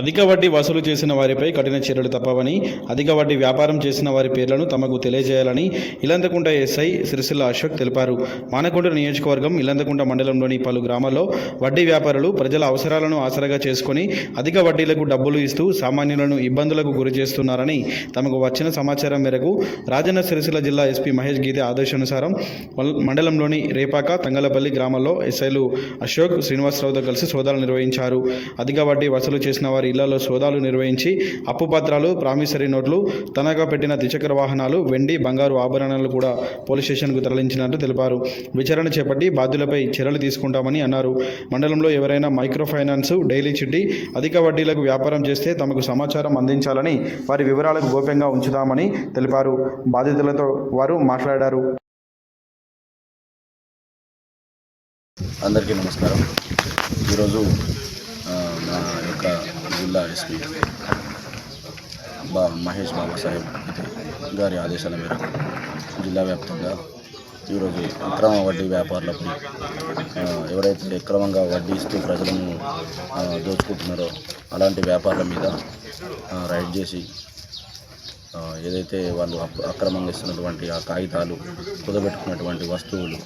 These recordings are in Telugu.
అధిక వడ్డీ వసూలు చేసిన వారిపై కఠిన చర్యలు తప్పవని అధిక వడ్డీ వ్యాపారం చేసిన వారి పేర్లను తమకు తెలియజేయాలని ఇల్లందకుంట ఎస్ఐ సిరిసిల్ల అశోక్ తెలిపారు. మానకొండ నియోజకవర్గం ఇల్లందకుంట మండలంలోని పలు గ్రామాల్లో వడ్డీ వ్యాపారులు ప్రజల అవసరాలను ఆసరాగా చేసుకొని అధిక వడ్డీలకు డబ్బులు ఇస్తూ సామాన్యులను ఇబ్బందులకు గురి చేస్తున్నారని తమకు వచ్చిన సమాచారం మేరకు రాజన్న సిరిసిల్ల జిల్లా ఎస్పీ మహేష్ గీతే ఆదేశానుసారం మండలంలోని రేపాక తంగలపల్లి గ్రామాల్లో ఎస్ఐలు అశోక్ శ్రీనివాసరావుతో కలిసి సోదాలు నిర్వహించారు. అధిక వడ్డీ వసూలు చేసిన వారి ఇళ్ళలో సోదాలు నిర్వహించి అప్పు పత్రాలు ప్రామిసరీ నోట్లు తనఖా పెట్టిన ద్విచక్ర వాహనాలు వెండి బంగారు ఆభరణాలు కూడా పోలీస్ స్టేషన్కు తరలించినట్లు తెలిపారు. విచారణ చేపట్టి బాధ్యులపై చర్యలు తీసుకుంటామని అన్నారు. మండలంలో ఎవరైనా మైక్రో ఫైనాన్స్ డైలీ చిట్టి అధిక వడ్డీలకు వ్యాపారం చేస్తే తమకు సమాచారం అందించాలని వారి వివరాలకు గోప్యంగా ఉంచుతామని తెలిపారు. బాధితులతో వారు మాట్లాడారు. అందరికీ నమస్కారం. ఈరోజు మా యొక్క జిల్లా ఎస్పీ బా మహేష్ బాబాసాహెబ్ గారి ఆదేశాల మేరకు జిల్లా వ్యాప్తంగా ఈరోజు అక్రమ వడ్డీ వ్యాపారులపై ఎవరైతే అక్రమంగా వడ్డీ ఇస్తూ ప్రజలను దోచుకుంటున్నారో అలాంటి వ్యాపారుల మీద రైడ్ చేసి ఏదైతే వాళ్ళు అక్రమంగా ఇస్తున్నటువంటి ఆ కాగితాలు కుదబెట్టుకున్నటువంటి వస్తువులు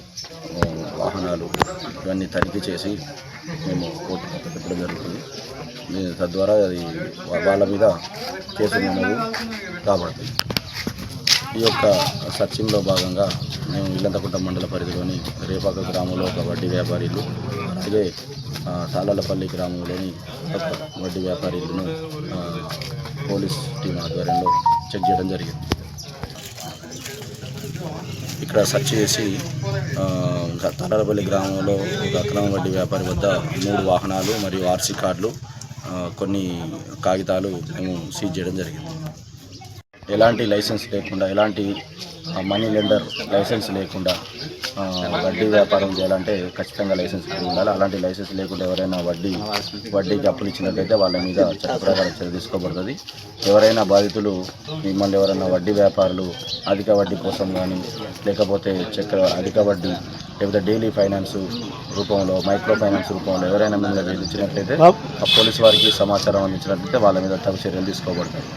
వాహనాలు ఇవన్నీ తనిఖీ చేసి మేము కోర్టుకు పెట్టడం జరుగుతుంది. తద్వారా అది వాళ్ళ మీద కేసు నమోదు కాబడుతుంది. ఈ యొక్క సర్చింగ్లో భాగంగా మేము ఇల్లంతకుంట మండల పరిధిలోని రేపాక గ్రామంలో ఒక వడ్డీ వ్యాపారీలు అలాగే తాళాలపల్లి గ్రామంలోని ఒక వడ్డీ వ్యాపారీలను పోలీస్ టీం ఆధ్వర్యంలో చెక్ చేయడం జరిగింది. ఇక్కడ సెర్చ్ చేసి ఆ, గ్రామంలో ఒక అక్రమ వడ్డీ వ్యాపారి వద్ద మూడు వాహనాలు మరియు ఆర్సీ కార్డులు కొన్ని కాగితాలు మేము సీజ్ చేయడం జరిగింది. ఎలాంటి లైసెన్స్ లేకుండా ఎలాంటి మనీ లెండర్ లైసెన్స్ లేకుండా వడ్డీ వ్యాపారం చేయాలంటే ఖచ్చితంగా లైసెన్స్ ఉండాలి. అలాంటి లైసెన్స్ లేకుండా ఎవరైనా వడ్డీ వడ్డీకి అప్పులు ఇచ్చినట్లయితే వాళ్ళ మీద చట్ట ప్రకారం చర్య తీసుకోబడుతుంది. ఎవరైనా బాధితులు మిమ్మల్ని ఎవరైనా వడ్డీ వ్యాపారులు అధిక వడ్డీ కోసం కానీ లేకపోతే చక్ర అధిక వడ్డీ లేకపోతే డైలీ ఫైనాన్స్ రూపంలో మైక్రో ఫైనాన్స్ రూపంలో ఎవరైనా మీద ఇచ్చినట్లయితే ఆ పోలీసు వారికి సమాచారం అందించినట్లయితే వాళ్ళ మీద తగు చర్యలు తీసుకోబడతాయి.